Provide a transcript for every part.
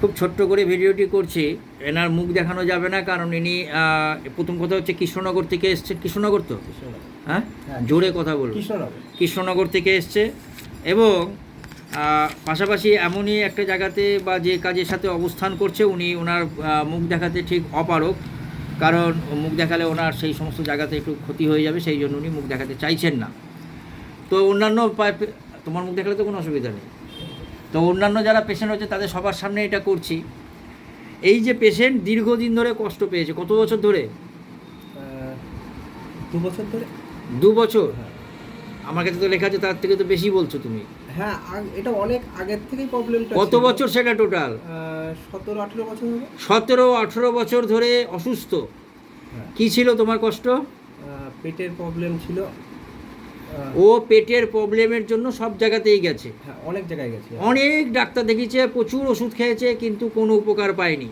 খুব ছোট্ট করে ভিডিওটি করছি। এনার মুখ দেখানো যাবে না কারণ ইনি প্রথম কথা হচ্ছে কৃষ্ণনগর থেকে এসছে। কৃষ্ণনগর তো? হ্যাঁ? হ্যাঁ। জোরে কথা বলুন। কৃষ্ণনগর। থেকে এসছে এবং পাশাপাশি এমনই একটা জায়গাতে বা যে কাজের সাথে অবস্থান করছে উনি ওনার মুখ দেখাতে ঠিক অপারক কারণ মুখ দেখালে ওনার সেই সমস্ত জায়গাতে একটু ক্ষতি হয়ে যাবে সেই জন্য উনি মুখ দেখাতে চাইছেন না। তো অন্যান্য তোমার মুখ দেখালে তো কোনো অসুবিধা নেই। তো অন্যান্য যারা পেশেন্ট হচ্ছে তাদের সবার সামনে এটা করছি। এই যে পেশেন্ট দীর্ঘদিন ধরে কষ্ট পেয়েছে কত বছর ধরে? দু বছর ধরে। দু বছর। আমার কাছে তো লেখা আছে তার থেকে তো বেশি বলছো তুমি। হ্যাঁ আগ- এটা অনেক আগের থেকেই প্রবলেমটা কত বছর সেটা টোটাল সতেরো আঠেরো বছর সতেরো আঠেরো বছর ধরে অসুস্থ। হ্যাঁ। কি ছিল তোমার কষ্ট? পেটের প্রবলেম ছিল। ও পেটের প্রবলেমের জন্য সব জায়গাতেই গেছে। হ্যাঁ অনেক জায়গায় গেছি। অনেক ডাক্তার দেখিয়েছে প্রচুর ওষুধ খেয়েছে কিন্তু কোনো উপকার পায়নি।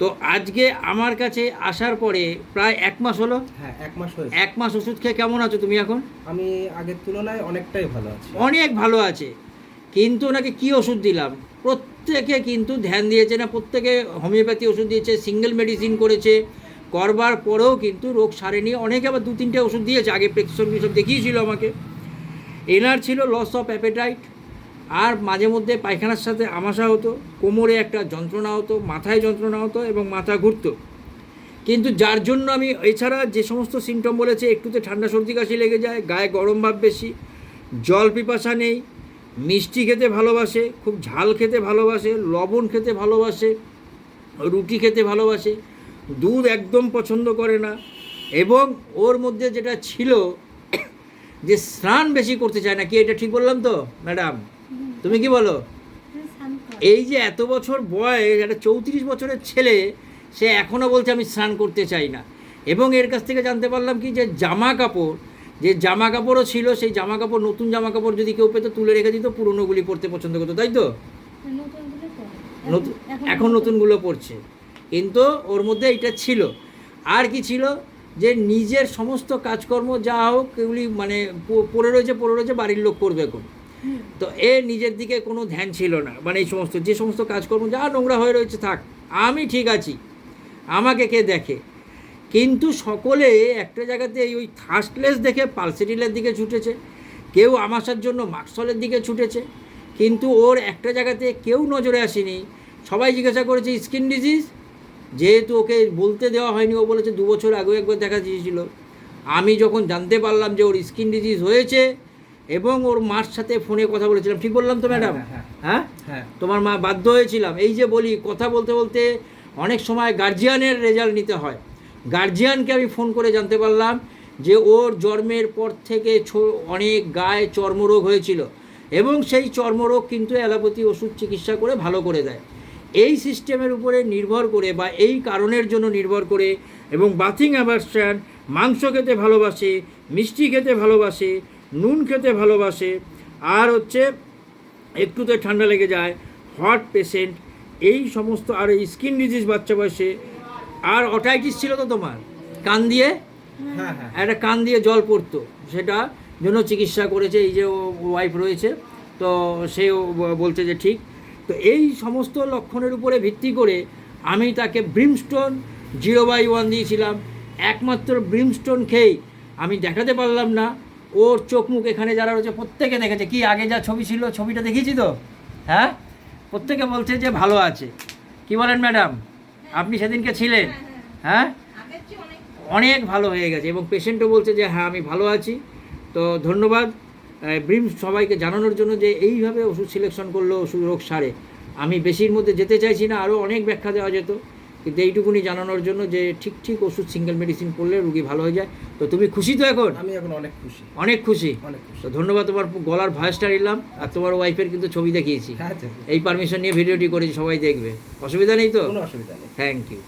তো আজকে আমার কাছে আসার পরে প্রায় এক মাস হলো। হ্যাঁ এক মাস হয়েছে। এক মাস ওষুধ খেয়ে কেমন আছো তুমি এখন? আমি আগের তুলনায় অনেকটাই ভালো আছি। অনেক ভালো আছে। কিন্তু ওনাকে কি ওষুধ দিলাম? প্রত্যেকে কিন্তু ধ্যান দিয়েছে না প্রত্যেকে হোমিওপ্যাথি ওষুধ দিয়েছে সিঙ্গেল মেডিসিন করেছে করবার পরেও কিন্তু রোগ সারেনি। অনেকে আবার দু, তিনটে ওষুধ দিয়েছে। আগে প্রেসক্রিপশন সব দেখিয়েছিল আমাকে। এনার ছিল লস অফ অ্যাপেটাইট আর মাঝে মধ্যে পায়খানার সাথে আমাশা হতো, কোমরে একটা যন্ত্রণা হতো, মাথায় যন্ত্রণা হতো এবং মাথা ঘুরতো। কিন্তু যার জন্য আমি, এছাড়া যে সমস্ত সিমটম বলেছে, একটুতে ঠান্ডা সর্দি কাশি লেগে যায়, গায়ে গরম ভাব বেশি, জল পিপাসা নেই, মিষ্টি খেতে ভালোবাসে, খুব ঝাল খেতে ভালোবাসে, লবণ খেতে ভালোবাসে, রুটি খেতে ভালোবাসে দুধ একদম পছন্দ করে না। এবং ওর মধ্যে যেটা ছিল যে স্নান বেশি করতে চায় না। কি এটা ঠিক বললাম তো ম্যাডাম? তুমি কি বলো? এই যে এত বছর বয়স একটা চৌত্রিশ বছরের ছেলে সে এখনও বলছে আমি স্নান করতে চাই না। এবং এর কাছ থেকে জানতে পারলাম কি যে জামা কাপড় যে জামা কাপড়ও ছিল সেই জামা কাপড় নতুন জামা কাপড় যদি কেউ পেতো তুলে রেখে দিত পুরনোগুলি পরতে পছন্দ করতো তাই তো? নতুন এখন নতুনগুলো পড়ছে কিন্তু ওর মধ্যে এটা ছিল। আর কি ছিল? যে নিজের সমস্ত কাজকর্ম যা হোক, এগুলি মানে পড়ে রয়েছে পড়ে রয়েছে, বাড়ির লোক করবে এখন। তো এ নিজের দিকে কোনো ধ্যান ছিল না। মানে এই সমস্ত, যে সমস্ত কাজকর্ম যা নোংরা হয়ে রয়েছে, থাক, আমি ঠিক আছি। আমাকে কে দেখে? কিন্তু সকলে একটা জায়গাতে ওই থার্স্টলেস দেখে পালসেটিলের দিকে ছুটেছে। কেউ আমাশার জন্য মাকসলের দিকে ছুটেছে। কিন্তু ওর একটা জায়গাতে কেউ নজরে আসেনি। সবাই জিজ্ঞাসা করেছে, স্কিন ডিজিজ? যেহেতু ওকে বলতে দেওয়া হয়নি ও বলেছে দু বছর আগেও একবার দেখা দিয়েছিল। আমি যখন জানতে পারলাম যে ওর স্কিন ডিজিজ হয়েছে এবং ওর মার সাথে ফোনে কথা বলেছিলাম ঠিক বললাম তো ম্যাডাম? হ্যাঁ, হ্যাঁ। হ্যাঁ হ্যাঁ? তোমার মা বাধ্য হয়েছিলাম। এই যে বলি কথা বলতে বলতে অনেক সময় গার্জিয়ানের রেজাল্ট নিতে হয়। গার্জিয়ানকে আমি ফোন করে জানতে পারলাম যে ওর জন্মের পর থেকে ছো- অনেক গায়ে চর্মরোগ হয়েছিল এবং সেই চর্মরোগ কিন্তু অ্যালোপ্যাথি ওষুধ চিকিৎসা করে ভালো করে দেয়। এই সিস্টেমের উপরে নির্ভর করে বা এই কারণের জন্য নির্ভর করে এবং বাথিং অ্যাভারশন মাংস খেতে ভালোবাসে মিষ্টি খেতে ভালোবাসে নুন খেতে ভালোবাসে আর হচ্ছে একটুতে ঠান্ডা লেগে যায় হট পেশেন্ট এই সমস্ত আর স্কিন ডিজিজ বাচ্চা বয়সে আর অটাইটিস ছিল তো তোমার? কান দিয়ে? হ্যাঁ হ্যাঁ। একটা কান দিয়ে জল পড়তো সেটা জন্য চিকিৎসা করেছে এই যে ওয়াইফ রয়েছে তো সেও বলছে যে ঠিক তো এই সমস্ত লক্ষণের উপরে ভিত্তি করে আমি তাকে ব্রিমস্টোন জিরো বাই ওয়ান দিয়েছিলাম। একমাত্র ব্রিমস্টোন খেয়েই আমি দেখাতে পারলাম না। ওর চোখ মুখ এখানে যারা রয়েছে, প্রত্যেকে দেখেছে। কি, আগে যা ছবি ছিল, ছবিটা দেখিয়েছি তো? হ্যাঁ? প্রত্যেকে বলছে যে ভালো আছে। কি বলেন ম্যাডাম? আপনি সেদিনকে ছিলেন? হ্যাঁ? অনেক ভালো হয়ে গেছে এবং পেশেন্টও বলছে যে হ্যাঁ আমি ভালো আছি। তো ধন্যবাদ। ব্রিম সবাইকে জানানোর জন্য যে এইভাবে ওষুধ সিলেকশন করল ওষুধ রোগ সারে। আমি বেশির মধ্যে যেতে চাইছি না আরও অনেক ব্যাখ্যা দেওয়া যেত। কিন্তু এইটুকুনি জানানোর জন্য যে ঠিক ঠিক ওষুধ সিঙ্গেল মেডিসিন করলে রুগী ভালো হয়ে যায়। তো তুমি খুশি তো এখন? আমি এখন অনেক খুশি। অনেক খুশি? অনেক খুশি। তো ধন্যবাদ তোমার গলার ভয়েসটা নিলাম আর তোমার ওয়াইফের কিন্তু ছবি দেখিয়েছি। হ্যাঁ আচ্ছা। এই পারমিশন নিয়ে ভিডিওটি করেছি সবাই দেখবে। অসুবিধা নেই তো? কোনো অসুবিধা নেই। Thank you